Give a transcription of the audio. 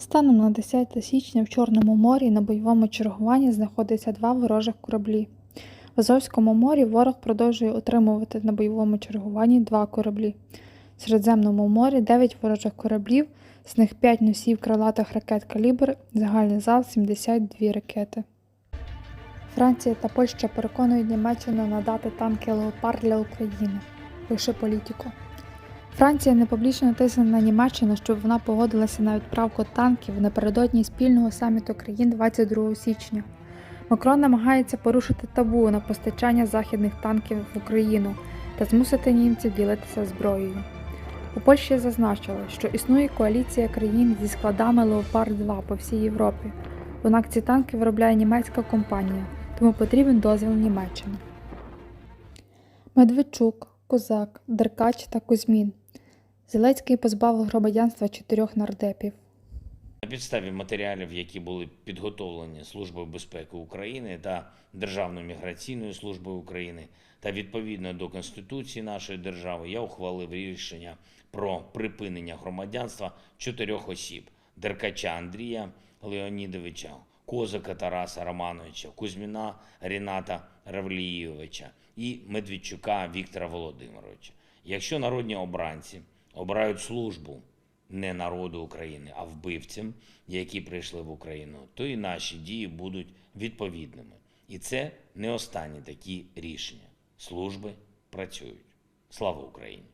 Станом на 10 січня в Чорному морі на бойовому чергуванні знаходиться два ворожих кораблі. В Азовському морі ворог продовжує утримувати на бойовому чергуванні два кораблі. В Середземному морі 9 ворожих кораблів, з них 5 носів крилатих ракет калібр, загальний зал 72 ракети. Франція та Польща переконують Німеччину надати танки Леопард для України. Пише політико. Франція непублічно тисне на Німеччину, щоб вона погодилася на відправку танків напередодні спільного саміту країн 22 січня. Макрон намагається порушити табу на постачання західних танків в Україну та змусити німців ділитися зброєю. У Польщі зазначили, що існує коаліція країн зі складами Леопард 2 по всій Європі. Однак ці танки виробляє німецька компанія, тому потрібен дозвіл Німеччини. Медведчук, Козак, Деркач та Кузьмін. Зеленський позбавив громадянства чотирьох нардепів. На підставі матеріалів, які були підготовлені Службою безпеки України та Державною міграційною службою України, та відповідно до Конституції нашої держави, я ухвалив рішення про припинення громадянства чотирьох осіб: Деркача Андрія Леонідовича, Козака Тараса Романовича, Кузьміна Ріната Равлієвича і Медведчука Віктора Володимировича. Якщо народні обранці обирають службу не народу України, а вбивцям, які прийшли в Україну, то і наші дії будуть відповідними. І це не останні такі рішення. Служби працюють. Слава Україні!